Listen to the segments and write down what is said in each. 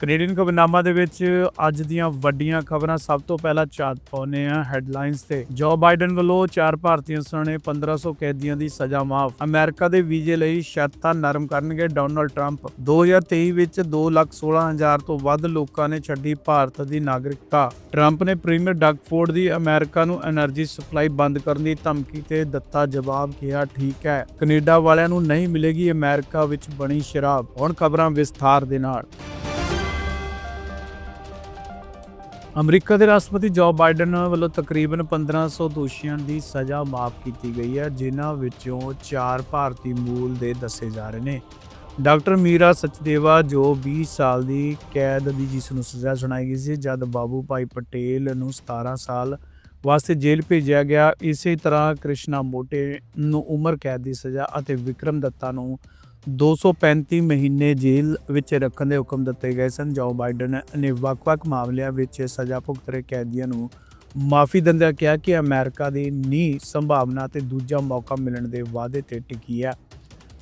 Canadian ਖਬਰਨਾਮਾ ਦੇ ਵਿੱਚ ਅੱਜ ਦੀਆਂ ਵੱਡੀਆਂ ਖਬਰਾਂ ਸਭ ਤੋਂ ਪਹਿਲਾਂ ਚਾਤ ਪਾਉਨੇ ਆ ਹੈਡਲਾਈਨਸ ਤੇ। ਜੋ ਬਾਈਡਨ ਵੱਲੋਂ ਚਾਰ ਭਾਰਤੀਆਂ ਸਣੇ 1500 ਕੈਦੀਆਂ ਦੀ ਸਜ਼ਾ ਮਾਫ। ਅਮਰੀਕਾ ਦੇ ਵੀਜ਼ੇ ਲਈ ਸ਼ਰਤਾਂ ਨਰਮ ਕਰਨਗੇ ਡੋਨਲਡ ਟਰੰਪ। 2023 ਵਿੱਚ 216000 ਤੋਂ ਵੱਧ ਲੋਕਾਂ ਨੇ ਛੱਡੀ ਭਾਰਤ ਦੀ ਨਾਗਰਿਕਤਾ। ਟਰੰਪ ਨੇ ਪ੍ਰੀਮੀਅਰ ਡਗ ਫੋਰਡ ਦੀ ਅਮਰੀਕਾ ਨੂੰ એનર્ਜੀ ਸਪਲਾਈ ਬੰਦ ਕਰਨ ਦੀ ਧਮਕੀ ਤੇ ਦਿੱਤਾ ਜਵਾਬ, ਕਿਹਾ, ਠੀਕ ਹੈ, ਕੈਨੇਡਾ ਵਾਲਿਆਂ ਨੂੰ ਨਹੀਂ ਮਿਲੇਗੀ ਅਮਰੀਕਾ ਵਿੱਚ ਬਣੀ ਸ਼ਰਾਬ। ਹੁਣ ਖਬਰਾਂ ਵਿਸਥਾਰ ਦੇ ਨਾਲ। ਅਮਰੀਕਾ ਦੇ ਰਾਸ਼ਟਰਪਤੀ ਜੋ ਬਾਈਡਨ ਵੱਲੋਂ ਤਕਰੀਬਨ 1500 ਦੋਸ਼ੀਆਂ ਦੀ ਸਜ਼ਾ ਮਾਫ ਕੀਤੀ ਗਈ ਹੈ, ਜਿਨ੍ਹਾਂ ਵਿੱਚੋਂ 4 ਭਾਰਤੀ ਮੂਲ ਦੇ ਦੱਸੇ ਜਾ ਰਹੇ ਨੇ। ਡਾਕਟਰ ਮੀਰਾ ਸਚਦੇਵਾ, ਜੋ 20 ਸਾਲ ਦੀ ਕੈਦ ਦੀ ਜਿਸ ਨੂੰ ਸਜ਼ਾ ਸੁਣਾਈ ਗਈ ਸੀ, ਜਦ ਬਾਬੂ ਭਾਈ ਪਟੇਲ ਨੂੰ 17 ਸਾਲ ਵਾਸਤੇ ਜੇਲ੍ਹ ਭੇਜਿਆ ਗਿਆ, ਇਸੇ ਤਰ੍ਹਾਂ ਕ੍ਰਿਸ਼ਨਾ ਮੋਟੇ ਨੂੰ ਉਮਰ ਕੈਦ ਦੀ ਸਜ਼ਾ ਅਤੇ ਵਿਕਰਮ ਦੱਤਾ ਨੂੰ 235 ਮਹੀਨੇ ਜੇਲ੍ਹ ਵਿੱਚ ਰੱਖਣ ਦੇ ਹੁਕਮ ਦਿੱਤੇ ਗਏ ਸਨ। ਜੋ ਬਾਈਡਨ ਨੇ ਵੱਖ-ਵੱਖ ਮਾਮਲਿਆਂ ਵਿੱਚ ਸਜ਼ਾ ਭੁਗਤ ਰਹੇ ਕੈਦੀਆਂ ਨੂੰ ਮਾਫੀ ਦਿੰਦਿਆਂ ਕਿਹਾ ਕਿ ਅਮਰੀਕਾ ਦੀ ਨੀ ਸੰਭਾਵਨਾ ਤੇ ਦੂਜਾ ਮੌਕਾ ਮਿਲਣ ਦੇ ਵਾਅਦੇ ਤੇ ਟਿਕੀ ਹੈ।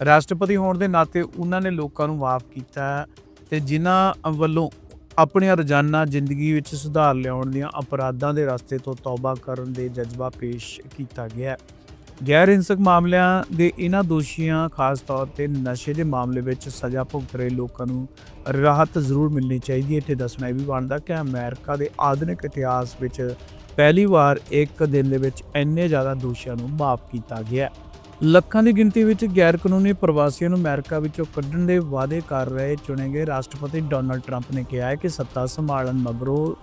ਰਾਸ਼ਟਰਪਤੀ ਹੋਣ ਦੇ ਨਾਤੇ ਉਹਨਾਂ ਨੇ ਲੋਕਾਂ ਨੂੰ ਮਾਫ ਕੀਤਾ ਹੈ ਤੇ ਜਿਨ੍ਹਾਂ ਵੱਲੋਂ ਆਪਣੀਆਂ ਰੋਜ਼ਾਨਾ ਜ਼ਿੰਦਗੀ ਵਿੱਚ ਸੁਧਾਰ ਲਿਆਉਣ ਦੀਆਂ ਅਪਰਾਧਾਂ ਦੇ ਰਸਤੇ ਤੋਂ ਤੌਬਾ ਕਰਨ ਦੇ ਜਜ਼ਬਾ ਪੇਸ਼ ਕੀਤਾ ਗਿਆ। ਹੈ ਗੈਰ ਹਿੰਸਕ ਮਾਮਲਿਆਂ ਦੇ ਇਹਨਾਂ ਦੋਸ਼ੀਆਂ, ਖਾਸ ਤੌਰ ਤੇ ਨਸ਼ੇ ਦੇ ਮਾਮਲੇ ਵਿੱਚ ਸਜ਼ਾ ਭੁਗਤ ਰਹੇ ਲੋਕਾਂ ਨੂੰ ਰਾਹਤ ਜ਼ਰੂਰ ਮਿਲਣੀ ਚਾਹੀਦੀ ਹੈ ਇੱਥੇ ਦੱਸਣਾ ਇਹ ਵੀ ਬਣਦਾ ਕਿ ਅਮਰੀਕਾ ਦੇ ਆਧੁਨਿਕ ਇਤਿਹਾਸ ਵਿੱਚ ਪਹਿਲੀ ਵਾਰ ਇੱਕ ਦਿਨ ਦੇ ਵਿੱਚ ਇੰਨੇ ਜ਼ਿਆਦਾ ਦੋਸ਼ੀਆਂ ਨੂੰ ਮਾਫ ਕੀਤਾ ਗਿਆ ਹੈ। ਲੱਖਾਂ ਦੀ ਗਿਣਤੀ ਵਿੱਚ ਗੈਰ ਕਾਨੂੰਨੀ ਪ੍ਰਵਾਸੀਆਂ ਨੂੰ ਅਮਰੀਕਾ ਵਿੱਚੋਂ ਕੱਢਣ ਦੇ ਵਾਅਦੇ ਕਰ ਰਹੇ ਚੁਣੇ ਗਏ ਰਾਸ਼ਟਰਪਤੀ ਡੋਨਲਡ ਟਰੰਪ ਨੇ ਕਿਹਾ ਹੈ ਕਿ ਸੱਤਾ ਸੰਭਾਲਣ ਮਗਰੋਂ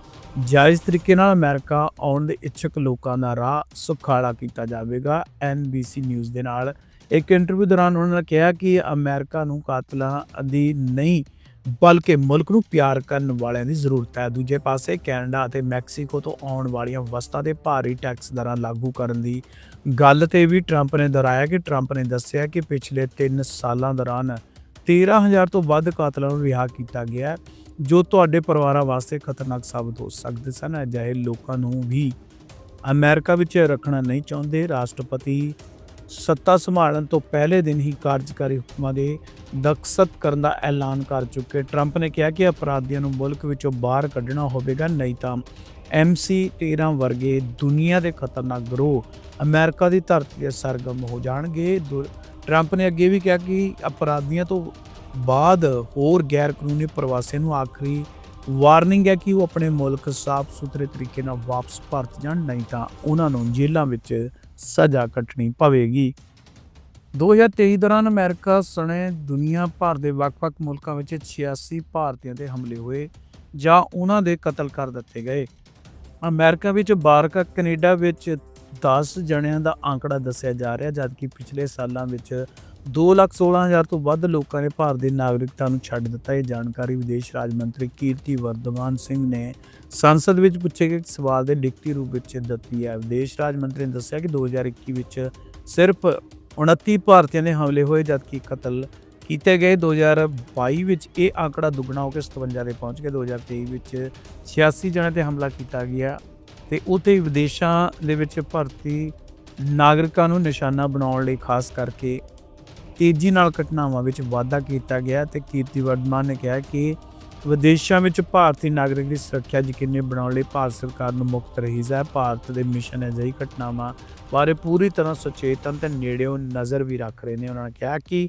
ਜਾਇਜ਼ ਤਰੀਕੇ ਨਾਲ ਅਮਰੀਕਾ ਆਉਣ ਦੇ ਇੱਛਕ ਲੋਕਾਂ ਦਾ ਰਾਹ ਸੁਖਾਲਾ ਕੀਤਾ ਜਾਵੇਗਾ। NBC ਨਿਊਜ਼ ਦੇ ਨਾਲ ਇੱਕ ਇੰਟਰਵਿਊ ਦੌਰਾਨ ਉਹਨਾਂ ਨੇ ਕਿਹਾ ਕਿ ਅਮਰੀਕਾ ਨੂੰ ਕਾਤਲਾਂ ਦੀ ਨਹੀਂ ਬਲਕਿ ਮੁਲਕ ਨੂੰ ਪਿਆਰ ਕਰਨ ਵਾਲਿਆਂ ਦੀ ਜ਼ਰੂਰਤ ਹੈ। ਦੂਜੇ ਪਾਸੇ ਕੈਨੇਡਾ ਅਤੇ ਮੈਕਸੀਕੋ ਤੋਂ ਆਉਣ ਵਾਲੀਆਂ ਵਸਤਾਂ ਦੇ ਭਾਰੀ ਟੈਕਸ ਦਰਾਂ ਲਾਗੂ ਕਰਨ ਦੀ ਗੱਲ ਤੇ ਵੀ ਟਰੰਪ ਨੇ ਦੁਹਰਾਇਆ ਕਿ ਟਰੰਪ ਨੇ ਦੱਸਿਆ ਕਿ ਪਿਛਲੇ 3 ਸਾਲਾਂ ਦੌਰਾਨ 13000 ਤੋਂ ਵੱਧ ਕਾਤਲਾਂ ਨੂੰ ਰਿਹਾ ਕੀਤਾ ਗਿਆ ਹੈ, ਜੋ ਤੁਹਾਡੇ ਪਰਿਵਾਰਾਂ ਵਾਸਤੇ ਖਤਰਨਾਕ ਸਾਬਤ ਹੋ ਸਕਦੇ ਸਨ। ਅਜਿਹੇ ਲੋਕਾਂ ਨੂੰ ਵੀ ਅਮਰੀਕਾ ਵਿੱਚ ਰੱਖਣਾ ਨਹੀਂ ਚਾਹੁੰਦੇ। ਰਾਸ਼ਟਰਪਤੀ ਸੱਤਾ ਸੰਭਾਲਣ ਤੋਂ ਪਹਿਲੇ ਦਿਨ ਹੀ ਕਾਰਜਕਾਰੀ ਹੁਕਮਾਂ ਦੇ ਦਖਸਤ ਕਰਨ ਦਾ ਐਲਾਨ ਕਰ ਚੁੱਕੇ ਟਰੰਪ ਨੇ ਕਿਹਾ ਕਿ ਅਪਰਾਧੀਆਂ ਨੂੰ ਮੁਲਕ ਵਿੱਚੋਂ ਬਾਹਰ ਕੱਢਣਾ ਹੋਵੇਗਾ, ਨਹੀਂ ਤਾਂ MC 13 ਵਰਗੇ ਦੁਨੀਆ ਦੇ ਖਤਰਨਾਕ ਗਰੋਹ ਅਮਰੀਕਾ ਦੀ ਧਰਤੀ ਤੇ ਸਰਗਰਮ ਹੋ ਜਾਣਗੇ। ਦੁ- ਟਰੰਪ ਨੇ ਅੱਗੇ ਵੀ ਕਿਹਾ ਕਿ ਅਪਰਾਧੀਆਂ ਤੋਂ ਬਾਅਦ ਹੋਰ ਗੈਰ ਕਾਨੂੰਨੀ ਪ੍ਰਵਾਸੀਆਂ ਨੂੰ ਆਖਰੀ ਵਾਰਨਿੰਗ ਹੈ ਕਿ ਉਹ ਆਪਣੇ ਮੁਲਕ ਸਾਫ਼ ਸੁਥਰੇ ਤਰੀਕੇ ਨਾਲ ਵਾਪਸ ਪਰਤ ਜਾਣ, ਨਹੀਂ ਤਾਂ ਉਹਨਾਂ ਨੂੰ ਜੇਲ੍ਹਾਂ ਵਿੱਚ ਸਜ਼ਾ ਕੱਟਣੀ ਪਵੇਗੀ। 2023 ਦੌਰਾਨ ਅਮਰੀਕਾ ਸਣੇ ਦੁਨੀਆ ਭਰ ਦੇ ਵੱਖ-ਵੱਖ ਮੁਲਕਾਂ ਵਿੱਚ 86 ਭਾਰਤੀਆਂ ਤੇ ਹਮਲੇ ਹੋਏ ਜਾਂ ਉਹਨਾਂ ਦੇ ਕਤਲ ਕਰ ਦਿੱਤੇ ਗਏ। ਅਮਰੀਕਾ ਵਿੱਚ 12 ਕੈਨੇਡਾ ਵਿੱਚ 10 ਜਣਿਆਂ ਦਾ ਆંકੜਾ ਦੱਸਿਆ ਜਾ ਰਿਹਾ, ਜਦਕਿ ਪਿਛਲੇ ਸਾਲਾਂ ਵਿੱਚ 216000 ਤੋਂ ਵੱਧ ਲੋਕਾਂ ਨੇ ਭਾਰਤ ਦੀ ਨਾਗਰਿਕਤਾ ਨੂੰ ਛੱਡ ਦਿੱਤਾ। ਇਹ ਜਾਣਕਾਰੀ ਵਿਦੇਸ਼ ਰਾਜ ਮੰਤਰੀ ਕੀਰਤੀ ਵਰਧਮਾਨ ਸਿੰਘ ਨੇ ਸੰਸਦ ਵਿੱਚ ਪੁੱਛੇ ਗਏ ਸਵਾਲ ਦੇ ਲਿਖਤੀ ਰੂਪ ਵਿੱਚ ਦਿੱਤੀ ਹੈ। ਵਿਦੇਸ਼ ਰਾਜ ਮੰਤਰੀ ਨੇ ਦੱਸਿਆ ਕਿ 2021 ਵਿੱਚ ਸਿਰਫ 29 ਭਾਰਤੀਆਂ ਦੇ ਹਮਲੇ ਹੋਏ, ਜਦਕਿ ਕਤਲ ਕੀਤੇ ਗਏ। 2022 ਵਿੱਚ ਇਹ ਆંકੜਾ ਦੁੱਗਣਾ ਹੋ ਕੇ 57 'ਤੇ ਪਹੁੰਚ ਗਿਆ। 2023 ਵਿੱਚ 86 ਜਣਿਆਂ ਤੇ ਹਮਲਾ ਕੀਤਾ ਗਿਆ ਤੇ ਉਤੇ ਵਿਦੇਸ਼ਾਂ ਦੇ ਵਿੱਚ ਭਰਤੀ ਨਾਗਰਿਕਾਂ ਨੂੰ ਨਿਸ਼ਾਨਾ ਬਣਾਉਣ ਲਈ ਖਾਸ ਕਰਕੇ ਤੇਜ਼ੀ ਨਾਲ ਘਟਨਾਵਾਂ ਵਿੱਚ ਵਾਧਾ ਕੀਤਾ ਗਿਆ ਤੇ ਕੀਰਤੀ ਵਰਧਮਾਨ ਨੇ ਕਿਹਾ ਕਿ ਵਿਦੇਸ਼ਾਂ ਵਿੱਚ ਭਾਰਤੀ ਨਾਗਰਿਕ ਦੀ ਸੁਰੱਖਿਆ ਯਕੀਨੀ ਬਣਾਉਣ ਲਈ ਭਾਰਤ ਸਰਕਾਰ ਨੂੰ ਮੁਕਤ ਰਹੀਜ਼ ਹੈ। ਭਾਰਤ ਦੇ ਮਿਸ਼ਨ ਅਜਿਹੀ ਘਟਨਾਵਾਂ ਬਾਰੇ ਪੂਰੀ ਤਰ੍ਹਾਂ ਸੁਚੇਤਨ ਤੇ ਨੇੜਿਓਂ ਨਜ਼ਰ ਵੀ ਰੱਖ ਰਹੇ ਨੇ। ਉਹਨਾਂ ਨੇ ਕਿਹਾ ਕਿ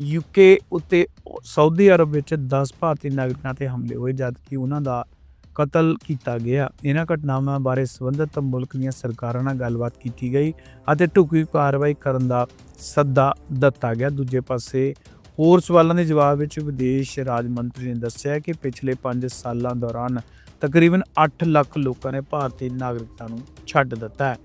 ਯੂਕੇ ਉੱਤੇ ਸਾਊਦੀ ਅਰਬ ਵਿੱਚ 10 ਭਾਰਤੀ ਨਾਗਰਿਕਾਂ ਤੇ ਹਮਲੇ ਹੋਏ, ਜਦਕਿ ਉਹਨਾਂ ਦਾ ਕਤਲ ਕੀਤਾ ਗਿਆ। ਇਹਨਾਂ ਘਟਨਾਵਾਂ ਬਾਰੇ ਸੰਬੰਧਿਤ ਮੁਲਕ ਦੀਆਂ ਸਰਕਾਰਾਂ ਨਾਲ ਗੱਲਬਾਤ ਕੀਤੀ ਗਈ ਅਤੇ ਢੁਕਵੀਂ ਕਾਰਵਾਈ ਕਰਨ ਦਾ ਸੱਦਾ ਦਿੱਤਾ ਗਿਆ। ਦੂਜੇ ਪਾਸੇ ਹੋਰ ਸਵਾਲਾਂ ਦੇ ਜਵਾਬ ਵਿੱਚ ਵਿਦੇਸ਼ ਰਾਜ ਮੰਤਰੀ ਨੇ ਦੱਸਿਆ ਕਿ ਪਿਛਲੇ 5 ਸਾਲਾਂ ਦੌਰਾਨ ਤਕਰੀਬਨ 8 ਲੱਖ ਲੋਕਾਂ ਨੇ ਭਾਰਤੀ ਨਾਗਰਿਕਤਾ ਨੂੰ ਛੱਡ ਦਿੱਤਾ ਹੈ।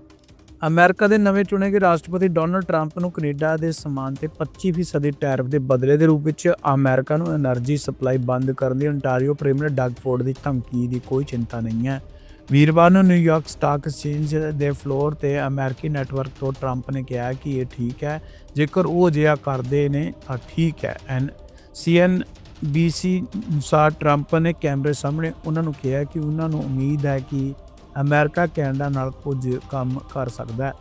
ਅਮਰੀਕਾ ਦੇ ਨਵੇਂ ਚੁਣੇ ਗਏ ਰਾਸ਼ਟਰਪਤੀ ਡੋਨਲਡ ਟਰੰਪ ਨੂੰ ਕੈਨੇਡਾ ਦੇ ਸਮਾਨ ਤੇ 25% ਦੇ ਟੈਰਿਫ ਦੇ ਬਦਲੇ ਦੇ ਰੂਪ ਵਿੱਚ ਅਮਰੀਕਾ ਨੂੰ એનર્ਜੀ ਸਪਲਾਈ ਬੰਦ ਕਰਨ ਦੀ ਅਨਟਾਰੀਓ ਪ੍ਰੀਮੀਅਰ ਡਗਫੋਰਡ ਦੀ ਧਮਕੀ ਦੀ ਕੋਈ ਚਿੰਤਾ ਨਹੀਂ ਹੈ। ਵੀਰਵਾਰ ਨੂੰ ਨਿਊਯਾਰਕ ਸਟਾਕ ਐਕਸਚੇਂਜ ਦੇ ਫਲੋਰ ਤੇ ਅਮਰੀਕੀ ਨੈਟਵਰਕ ਤੋਂ ਟਰੰਪ ਨੇ ਕਿਹਾ ਕਿ ਇਹ ਠੀਕ ਹੈ, ਜੇਕਰ ਉਹ ਅਜਿਹਾ ਕਰਦੇ ਨੇ ਤਾਂ ਠੀਕ ਹੈ। ਐਨ ਸੀ ਐੱਨ ਬੀ ਸੀ ਅਨੁਸਾਰ ਟਰੰਪ ਨੇ ਕੈਮਰੇ ਸਾਹਮਣੇ ਉਹਨਾਂ ਨੂੰ ਕਿਹਾ ਕਿ ਉਹਨਾਂ ਨੂੰ ਉਮੀਦ ਹੈ ਕਿ ਅਮਰੀਕਾ, ਕੈਨੇਡਾ ਨਾਲ ਕੁਝ ਕੰਮ ਕਰ ਸਕਦਾ ਹੈ।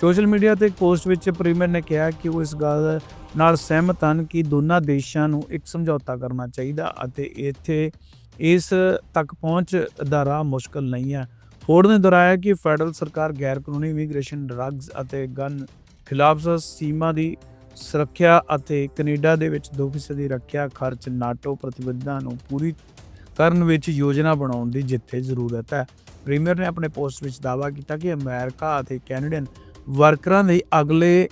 ਸੋਸ਼ਲ ਮੀਡੀਆ ਤੇ ਇੱਕ ਪੋਸਟ ਵਿੱਚ ਪ੍ਰੀਮੀਅਰ ਨੇ ਕਿਹਾ ਕਿ ਉਹ ਇਸ ਗੱਲ ਨਾਲ ਸਹਿਮਤ ਹਨ ਕਿ ਦੋਨਾਂ ਦੇਸ਼ਾਂ ਨੂੰ ਇੱਕ ਸਮਝੌਤਾ ਕਰਨਾ ਚਾਹੀਦਾ ਅਤੇ ਇੱਥੇ ਇਸ ਤੱਕ ਪਹੁੰਚ ਦਾ ਰਾਹ ਮੁਸ਼ਕਲ ਨਹੀਂ ਹੈ। ਫੋਰਡ ਨੇ ਦੁਹਰਾਇਆ ਕਿ ਫੈਡਰਲ ਸਰਕਾਰ ਗੈਰ ਕਾਨੂੰਨੀ ਇਮੀਗ੍ਰੇਸ਼ਨ ਡਰੱਗਸ ਅਤੇ ਗਨ ਖਿਲਾਫ ਸੀਮਾ ਦੀ ਸੁਰੱਖਿਆ ਅਤੇ ਕੈਨੇਡਾ ਦੇ ਵਿੱਚ 2% ਦੀ ਰੱਖਿਆ ਖਰਚ ਨਾਟੋ ਪ੍ਰਤੀਬੱਧਤਾ ਨੂੰ ਪੂਰੀ ਕਰਨ ਵਿੱਚ ਯੋਜਨਾ ਬਣਾਉਣ ਦੀ ਜਿੱਥੇ ਜ਼ਰੂਰਤ ਹੈ। ਪ੍ਰੀਮੀਅਰ ਨੇ ਆਪਣੇ ਪੋਸਟ ਵਿੱਚ ਦਾਅਵਾ ਕੀਤਾ ਕਿ ਅਮਰੀਕਾ ਅਤੇ ਕੈਨੇਡੀਅਨ ਵਰਕਰਾਂ ਲਈ ਅਗਲੇ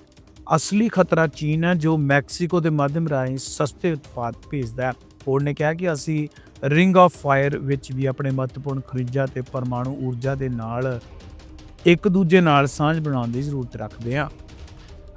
ਅਸਲੀ ਖਤਰਾ ਚੀਨ ਹੈ, ਜੋ ਮੈਕਸੀਕੋ ਦੇ ਮਾਧਿਅਮ ਰਾਹੀਂ ਸਸਤੇ ਉਤਪਾਦ ਭੇਜਦਾ ਹੈ। ਫੋਰਡ ਨੇ ਕਿਹਾ ਕਿ ਅਸੀਂ ਰਿੰਗ ਆਫ ਫਾਇਰ ਵਿੱਚ ਵੀ ਆਪਣੇ ਮਹੱਤਵਪੂਰਨ ਖਣਿਜਾਂ ਤੇ ਪਰਮਾਣੂ ਊਰਜਾ ਦੇ ਨਾਲ ਇੱਕ ਦੂਜੇ ਨਾਲ ਸਾਂਝ ਬਣਾਉਣ ਦੀ ਜ਼ਰੂਰਤ ਰੱਖਦੇ ਹਾਂ।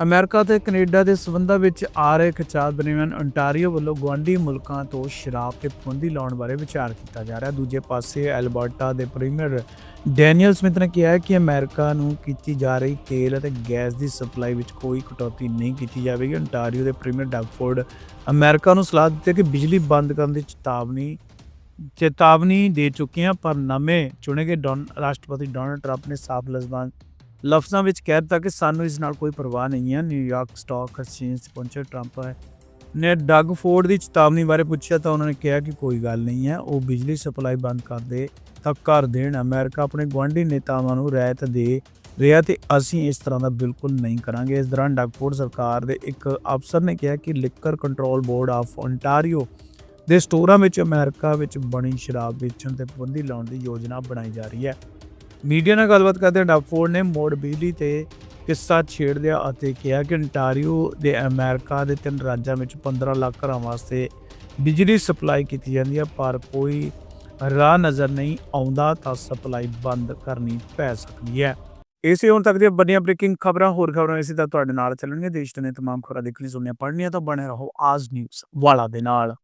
ਅਮਰੀਕਾ ਤੇ ਕੈਨੇਡਾ ਦੇ ਸਬੰਧਾਂ ਵਿੱਚ ਆ ਰਹੇ ਖਿਚਾਅ ਦਰਮਿਆਨ ਅੰਟਾਰੀਓ ਵੱਲੋਂ ਗੁਆਂਢੀ ਮੁਲਕਾਂ ਤੋਂ ਸ਼ਰਾਬ ਤੇ ਪਾਬੰਦੀ ਲਾਉਣ ਬਾਰੇ ਵਿਚਾਰ ਕੀਤਾ ਜਾ ਰਿਹਾ। ਦੂਜੇ ਪਾਸੇ ਐਲਬਰਟਾ ਦੇ ਪ੍ਰੀਮੀਅਰ ਡੈਨੀਅਲ ਸਮਿਥ ਨੇ ਕਿਹਾ ਕਿ ਅਮਰੀਕਾ ਨੂੰ ਕੀਤੀ ਜਾ ਰਹੀ ਤੇਲ ਅਤੇ ਗੈਸ ਦੀ ਸਪਲਾਈ ਵਿੱਚ ਕੋਈ ਕਟੌਤੀ ਨਹੀਂ ਕੀਤੀ ਜਾਵੇਗੀ। ਅੰਟਾਰੀਓ ਦੇ ਪ੍ਰੀਮੀਅਰ ਡਗਫੋਰਡ ਅਮਰੀਕਾ ਨੂੰ ਸਲਾਹ ਦਿੱਤੀ ਕਿ ਬਿਜਲੀ ਬੰਦ ਕਰਨ ਦੀ ਚੇਤਾਵਨੀ ਚੇਤਾਵਨੀ ਦੇ ਚੁੱਕੇ ਹਾਂ, ਪਰ ਨਵੇਂ ਚੁਣੇ ਗਏ ਡੋਨ ਰਾਸ਼ਟਰਪਤੀ ਡੋਨਲਡ ਟਰੰਪ ਨੇ ਸਾਫ਼ ਲਫ਼ਜ਼ਾਂ ਲਫ਼ਜ਼ਾਂ ਵਿੱਚ ਕਹਿ ਦਿੱਤਾ ਕਿ ਸਾਨੂੰ ਇਸ ਨਾਲ ਕੋਈ ਪਰਵਾਹ ਨਹੀਂ ਹੈ। ਨਿਊਯਾਰਕ ਸਟਾਕ ਐਕਸਚੇਂਜ 'ਤੇ ਪਹੁੰਚੇ ਟਰੰਪ ਨੇ ਡਗ ਫੋਰਡ ਦੀ ਚੇਤਾਵਨੀ ਬਾਰੇ ਪੁੱਛਿਆ ਤਾਂ ਉਹਨਾਂ ਨੇ ਕਿਹਾ ਕਿ ਕੋਈ ਗੱਲ ਨਹੀਂ ਹੈ, ਉਹ ਬਿਜਲੀ ਸਪਲਾਈ ਬੰਦ ਕਰ ਦੇ, ਤਾਂ ਕਰ ਦੇਣ। ਅਮਰੀਕਾ ਆਪਣੇ ਗੁਆਂਢੀ ਨੇਤਾਵਾਂ ਨੂੰ ਰਾਇਤ ਦੇ ਰਿਹਾ ਤੇ ਅਸੀਂ ਇਸ ਤਰ੍ਹਾਂ ਦਾ ਬਿਲਕੁਲ ਨਹੀਂ ਕਰਾਂਗੇ। ਇਸ ਦੌਰਾਨ ਡਗਫੋਰਡ ਸਰਕਾਰ ਦੇ ਇੱਕ ਅਫਸਰ ਨੇ ਕਿਹਾ ਕਿ liquor control board of Ontario ਦੇ ਸਟੋਰਾਂ ਵਿੱਚ ਅਮਰੀਕਾ ਵਿੱਚ ਬਣੀ ਸ਼ਰਾਬ ਵੇਚਣ ਤੇ ਪਾਬੰਦੀ ਲਾਉਣ ਦੀ ਯੋਜਨਾ ਬਣਾਈ ਜਾ ਰਹੀ ਹੈ। ਮੀਡੀਆ ਨਾਲ ਗੱਲਬਾਤ ਕਰਦੇ ਡਾਫੋਰਡ ਨੇ ਮੋੜ ਬਿਜਲੀ ਤੇ ਕਿੱਸਾ ਛੇੜਦਿਆ ਅਤੇ ਕਿਹਾ ਕਿ ਅੰਟਾਰੀਓ ਦੇ ਅਮਰੀਕਾ ਦੇ ਤਿੰਨ ਰਾਜਾਂ ਵਿੱਚ 15 ਲੱਖ ਘਰਾਂ ਵਾਸਤੇ ਬਿਜਲੀ ਸਪਲਾਈ ਕੀਤੀ ਜਾਂਦੀ ਹੈ ਪਰ ਕੋਈ ਰਾਹ ਨਜ਼ਰ ਨਹੀਂ ਆਉਂਦਾ ਤਾਂ ਸਪਲਾਈ ਬੰਦ ਕਰਨੀ ਪੈ ਸਕਦੀ ਹੈ। ਇਸੇ ਹੁਣ ਤੱਕ ਦੀਆਂ ਵੱਡੀਆਂ ਬ੍ਰੇਕਿੰਗ ਖਬਰਾਂ, ਹੋਰ ਖਬਰਾਂ ਇਸੇ ਤਾਂ ਤੁਹਾਡੇ ਨਾਲ ਚੱਲਣਗੀਆਂ। ਦੇਸ਼ ਦੇ ਤਮਾਮ ਖਬਰਾਂ ਦੇਖਣੀ ਸੁਣਨੀਆਂ ਪੜ੍ਹਨੀਆਂ ਤਾਂ ਬਣੇ ਰਹੋ ਆਜ ਨਿਊਜ਼ ਵਾਲਾ ਦੇ ਨਾਲ।